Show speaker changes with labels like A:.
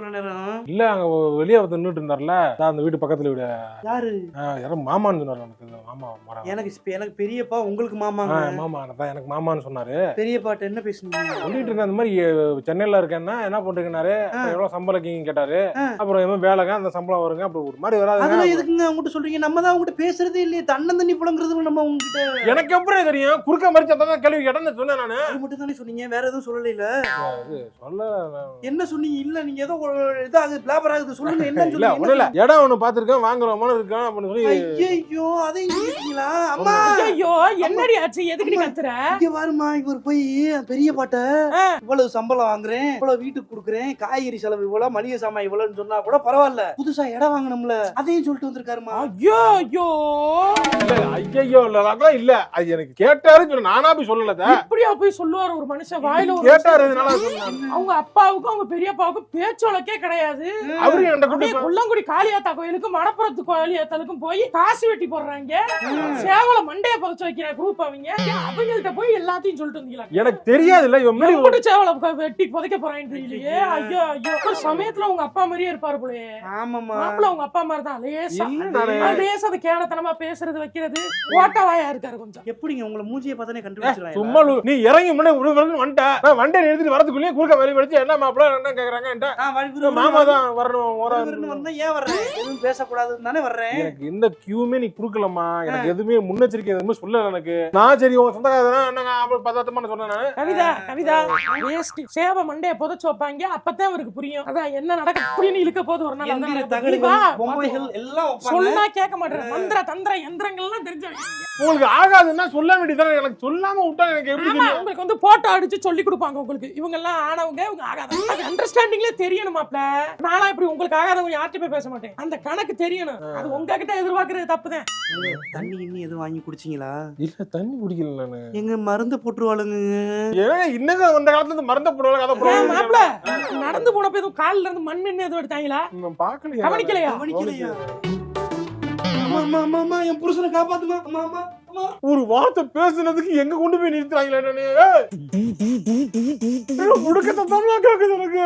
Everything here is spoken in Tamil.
A: இவ்வளவு நேரம்?
B: இல்ல அங்க வெளியே வந்து நின்றுட்டு இருந்தார்ல. அந்த வீட்டு பக்கத்துல வீடு.
A: யாரு?
B: ஆ, யாரோ மாமான்னு சொன்னாரு எனக்கு. மாமா.
A: எனக்கு எனக்கு பெரியப்பா உங்களுக்கு மாமாங்க.
B: மாமா. அதான் எனக்கு மாமான்னு சொன்னாரு.
A: பெரியப்பாட்ட என்ன பேசுனீங்க
B: சொல்லிட்டு இருந்தேன் அந்த மாதிரி சென்னையில இருக்கேன்னா என்ன பண்றீங்கன்னாரு அப்புறம் எவ்வளவு சம்பளம் கேட்டாரு. அப்புறம் எதுவும் வேலைங்க அந்த சம்பளம் வருங்க. அப்புறம் ஒரு மாதிரி
A: அதெல்லாம்
B: வராதுங்க
A: எதுக்குங்க அவங்ககிட்ட சொல்றீங்க? நம்ம தான் அவங்ககிட்ட பேசுறதே இல்லையே. தன்னன் தண்ணி புலங்குறது நம்ம உங்ககிட்ட
B: எனக்கு எப்படி தெரியும்? குறுக்க மறிச்சு தான் கேள்வி கேட்டேன்னு சொன்னேன் நானு.
A: அது மட்டும் தானே சொன்னீங்க? வேற எதுவும் சொல்லல இல்ல
B: சொல்ல
A: என்ன சொன்னீங்க? இல்ல நீங்க ஏதோ இதாகுது பிளாபர் ஆகுது சொல்லுங்க என்ன
B: இல்ல ஒண்ணும் இல்ல
A: சொன்னீங்க
B: இடம் ஒண்ணு பாத்துருக்கேன் வாங்குறோமான இருக்கேன் அப்படின்னு சொல்லி
A: ஐயோ அதையும் அம்மா!
C: என்னடி ஆச்சு? எதுக்கு நீ கத்துற?
A: இங்க பாருமா இவர் போய் பெரிய பாட்ட. இவ்வளவு சம்பளம் வாங்குறேன் இவ்வளவு வீட்டுக்கு கொடுக்குறேன் காய்கறி செலவு இவ்வளவு மளிகை சாமான் இவ்வளவுன்னு சொன்னா கூட பரவாயில்ல. புதுசா இடம் வாங்கணும்ல. அதையும் சொல்லிட்டு வந்திருக்காருமா
C: ஐயோ ஐயோ.
B: ஐயோ இல்ல இல்ல. அது எனக்கு கேட்டாருன்னு சொல்லி நானா போய் சொல்லல.
C: இப்படியா போய் சொல்லுவாரு ஒரு மனுஷன் வாயில ஒரு
B: கேட்டாரு.
C: அவங்க அப்பாவுக்கும் அவங்க பெரியப்பாவுக்கும் பேச்சொலக்கே கிடையாது.
B: அவரு என்கிட்ட
C: காளியாத்தா கோயிலுக்கும் மணப்புறத்து காளியாத்தாலுக்கும் போய் காசு வெட்டி போடுறாங்க. சேவல மண்டைய புதைச்சு வைக்கிற குரூப் அவங்க. அவங்கள்ட்ட போய் எல்லாத்தையும் சொல்லிட்டு வந்தீங்களா
B: எனக்கு தெரியாது இல்ல இவன் மாதிரி
C: எப்படி சேவல வெட்டி புதைக்க போறான்னு தெரியலையே. ஐயோ. ஐயோ ஒரு சமயத்துல உங்க அப்பா மாதிரியே இருப்பாரு போலயே.
A: ஆமாமா
C: மாப்பிள்ள உங்க அப்பா மாதிரி தான் லேசா. லேசா அது கேனத்தனமா பேசுறது வைக்கிறது ஓட்ட வாயா இருக்காரு கொஞ்சம்.
A: எப்படிங்க உங்களை மூஞ்சியை பார்த்தானே கண்டுபிடிச்சிடலாம்
B: சும்மா நீ இறங்கி முன்னாடி ஒரு வரைக்கும் வந்துட்ட. நான் வண்டியை எடுத்துட்டு வரதுக்குள்ளேயே குறுக்க வெளியே படிச்சு என்ன மாப்பிள்ள என்ன கேக்குறாங்க மாமா தான் வரணும்
A: வந்தா ஏன் வர்றேன் எதுவும் பேசக்கூடாதுன்னு தானே வர்றேன்
B: எனக்கு எந்த கியூமே நீ குடுக்கலம்மா. எனக்கு எதுவுமே முன்னெச்சரிக்கை எதுவுமே எனக்கு. நான் சரி உங்க சொந்தக்காரங்க என்னங்க அப்புறம் பதார்த்தமா நான் சொன்னேன் நானு.
C: கவிதா கவிதா வேஸ்ட் சேவ மண்டைய புதைச்சு வைப்பாங்க. அப்பதான் அவருக்கு புரியும். அதான் என்ன நடக்க புரியும் இழுக்க போது ஒரு நாள் சொன்னா கேட்க மாட்டேன். மந்திர தந்திர யந்திரங்கள் எல்லாம் தெரிஞ்சவங்க.
B: உங்களுக்கு ஆகாதுன்னா சொல்ல வேண்டியதானே எனக்கு சொல்லாம விட்டா எனக்கு எப்படி
C: உங்களுக்கு வந்து போட்டோ அடிச்சு சொல்லி கொடுப்பாங்க உங்களுக்கு. இவங்க எல்லாம் ஆனவங்க இவங்க அது அண்டர்ஸ்டாண்டிங்ல தெரியணுமாப்ல நானா இப்படி உங்களுக்கு ஆகாதவங்க யார்கிட்ட போய் பேச மாட்டேன். அந்த கணக்கு தெரியணும். அது உங்ககிட்ட எதிர்பார்க்கறது தப்புதான்.
A: தண்ணி இன்னும் எதுவும் வாங்கி குடிச்சீங்களா?
B: இல்ல தண்ணி குடிக்கல நானு.
A: எங்க மருந்து போட்டுருவாளுங்க.
B: ஏன்னா இன்னும் அந்த காலத்துல இருந்து மறந்த போடுவாங்க கதை
C: ஏன்
B: போடுவாங்க
C: மாப்ள நடந்து போனப்ப எதுவும் கால்ல இருந்து மண் எதுவும் எடுத்தாங்களா?
B: நான் பார்க்கலையா?
C: கவனிக்கலையா?
A: கவனிக்கலையா அம்மா அம்மா அம்மா என் புருஷனை காப்பாத்துமா? அம்மா அம்மா அம்மா.
B: ஒரு வார்த்தை பேசுனதுக்கு எங்க கொண்டு போய் நிறுத்துறாங்களே நானு? முடுக்க சத்தம்லாம் கேக்குது எனக்கு?